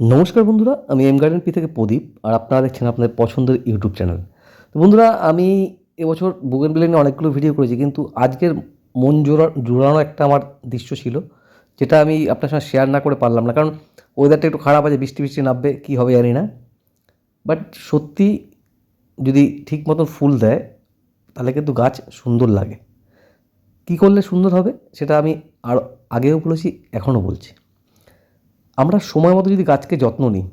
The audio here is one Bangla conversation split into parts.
নমস্কার বন্ধুরা, আমি এম গার্ডেন পি থেকে প্রদীপ, আর আপনারা দেখছেন আপনাদের পছন্দের ইউটিউব চ্যানেল। তো বন্ধুরা, আমি এবছর বুগেন নিয়ে অনেকগুলো ভিডিও করেছি, কিন্তু আজকের মন জোড়া জোড়ানো একটা আমার দৃশ্য ছিল, যেটা আমি আপনার সঙ্গে শেয়ার না করে পারলাম না। কারণ ওয়েদারটা একটু খারাপ আছে, বৃষ্টি বৃষ্টি নামবে, কী হবে জানি না। বাট সত্যি যদি ঠিক মতন ফুল দেয়, তাহলে কিন্তু গাছ সুন্দর লাগে। কী করলে সুন্দর হবে, সেটা আমি আর আগেও বলেছি, এখনও বলছি। আমরা সময় মতো যদি গাছকে যত্ন নিই,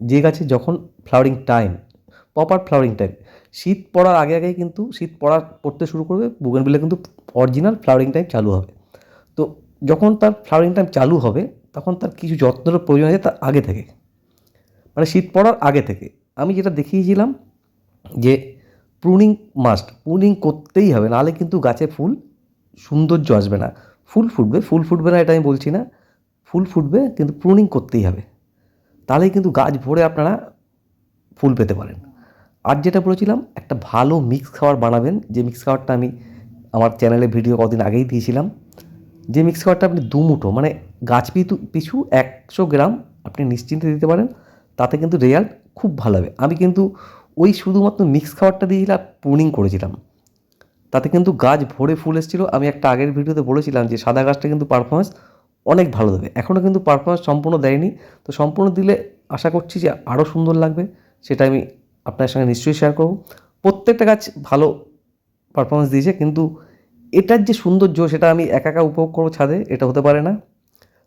যে গাছে যখন flowering time proper flowering time শীত পড়ার আগে আগেই কিন্তু শীত পড়া পড়তে শুরু করবে বুগেনবিলে কিন্তু অরিজিনাল ফ্লাওয়ারিং টাইম চালু হবে। তো যখন তার ফ্লাওয়ারিং টাইম চালু হবে, তখন তার কিছু যত্নের প্রয়োজন আছে তার আগে থেকে। মানে শীত পড়ার আগে থেকে। আমি যেটা দেখিয়েছিলাম যে প্রুনিং মাস্ট প্রুনিং করতেই হবে, নাহলে কিন্তু গাছে ফুল সৌন্দর্য আসবে না। ফুল ফুটবে ফুল ফুটবে না, এটা আমি বলছি না। ফুল ফুটবে, কিন্তু প্রুনিং করতেই হবে। তাহলেই কিন্তু গাছ ভরে আপনারা ফুল পেতে পারেন। আর যেটা বলেছিলাম, একটা ভালো মিক্স খাবার বানাবেন। যে মিক্স খাবারটা আমি আমার চ্যানেলে ভিডিও কদিন আগেই দিয়েছিলাম, যে মিক্স খাবারটা আপনি দু মুঠো মানে গাছ পিছু পিছু একশো গ্রাম আপনি নিশ্চিন্তে দিতে পারেন। তাতে কিন্তু রেজাল্ট খুব ভালো হবে। আমি কিন্তু ওই শুধুমাত্র মিক্স খাবারটা দিয়েছিলাম প্রুনিং করেছিলাম। তাতে কিন্তু গাছ ভরে ফুল এসেছিল। আমি একটা আগের ভিডিওতে বলেছিলাম যে সাদা গাছটা কিন্তু পারফরমেন্স অনেক ভালো দেবে। এখনও কিন্তু পারফরমেন্স সম্পূর্ণ দেয়নি। তো সম্পূর্ণ দিলে আশা করছি যে আরও সুন্দর লাগবে। সেটা আমি আপনার সঙ্গে নিশ্চয়ই শেয়ার করব। প্রত্যেকটা গাছ ভালো পারফরমেন্স দিয়েছে, কিন্তু এটার যে সৌন্দর্য সেটা আমি একা একা উপভোগ করব ছাদে, এটা হতে পারে না।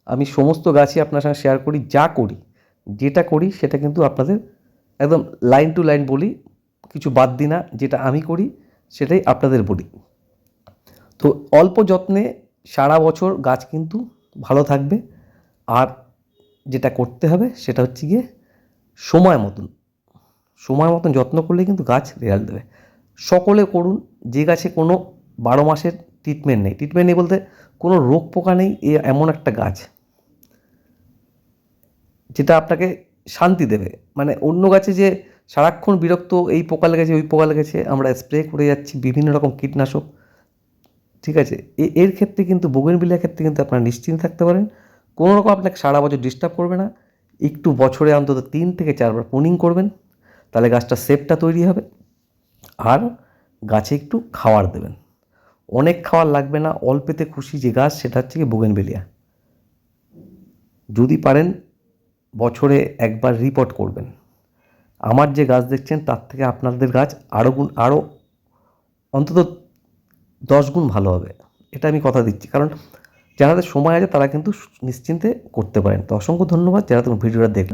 আমি সমস্ত গাছই আপনার সঙ্গে শেয়ার করি, যা করি, যেটা করি সেটা কিন্তু আপনাদের একদম লাইন টু লাইন বলি। কিছু বাদ দিই না, যেটা আমি করি সেটাই আপনাদের বলি। তো অল্প যত্নে সারা বছর গাছ কিন্তু থাকবে। আর যেটা করতে হবে সেটা হচ্ছে গিয়ে সময় মতন। সময় মতন যত্ন করলে কিন্তু গাছ রেজাল্ট দেবে। সকলে করুন, যে গাছে কোনো বারো মাসের ট্রিটমেন্ট নেই। ট্রিটমেন্ট নেই বলতে কোনো রোগ পোকা নেই, এ এমন একটা গাছ। যেটা আপনাকে শান্তি দেবে। মানে অন্য গাছে যে সারাক্ষণ বিরক্ত, এই পোকা লেগেছে, ওই পোকা লেগেছে, আমরা স্প্রে করে যাচ্ছি, বিভিন্ন রকম কীটনাশক। ঠিক আছে? এর ক্ষেত্রে কিন্তু বোগেনভিলিয়ার ক্ষেত্রে কিন্তু আপনারা নিশ্চিন্ত থাকতে পারেন। কোনো রকম আপনাকে সারা বছর ডিস্টার্ব করবে না। একটু বছরে অন্তত তিন থেকে চারবার পুনিং করবেন। তাহলে গাছটা শেপটা তৈরি হবে। আর গাছে একটু খাওয়ার দেবেন। অনেক খাওয়ার লাগবে না। অল্পেতে খুশি যে গাছ, সেটা হচ্ছে কি বোগেনভেলিয়া যদি পারেন, বছরে একবার রিপোর্ট করবেন। আমার যে গাছ দেখছেন, তার থেকে আপনাদের গাছ আরও গুণ আরও অন্তত দশ গুণ ভালো হবে। এটা আমি কথা দিচ্ছি। কারণ যাদের সময় আছে, তারা কিন্তু নিশ্চিন্তে করতে পারেন। তো অসংখ্য ধন্যবাদ। যারা তুমি ভিডিওটা দেখলেন